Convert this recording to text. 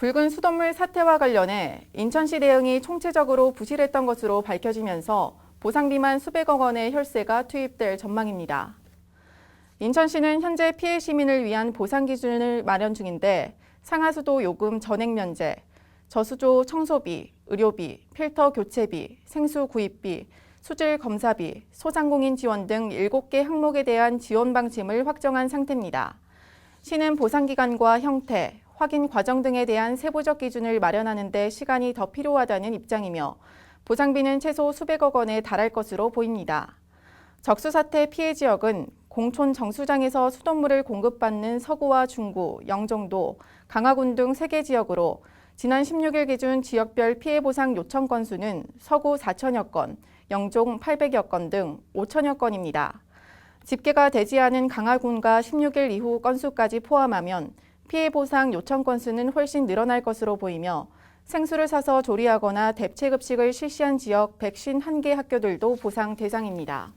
붉은 수돗물 사태와 관련해 인천시 대응이 총체적으로 부실했던 것으로 밝혀지면서 보상비만 수백억 원의 혈세가 투입될 전망입니다. 인천시는 현재 피해 시민을 위한 보상 기준을 마련 중인데 상하수도 요금 전액 면제, 저수조 청소비, 의료비, 필터 교체비, 생수 구입비, 수질 검사비, 소상공인 지원 등 7개 항목에 대한 지원 방침을 확정한 상태입니다. 시는 보상 기간과 형태, 확인 과정 등에 대한 세부적 기준을 마련하는 데 시간이 더 필요하다는 입장이며 보상비는 최소 수백억 원에 달할 것으로 보입니다. 적수 사태 피해 지역은 공촌 정수장에서 수돗물을 공급받는 서구와 중구, 영종도, 강화군 등 3개 지역으로 지난 16일 기준 지역별 피해 보상 요청 건수는 서구 4천여 건, 영종 800여 건 등 5천여 건입니다. 집계가 되지 않은 강화군과 16일 이후 건수까지 포함하면 피해 보상 요청 건수는 훨씬 늘어날 것으로 보이며 생수를 사서 조리하거나 대체 급식을 실시한 지역 151개 학교들도 보상 대상입니다.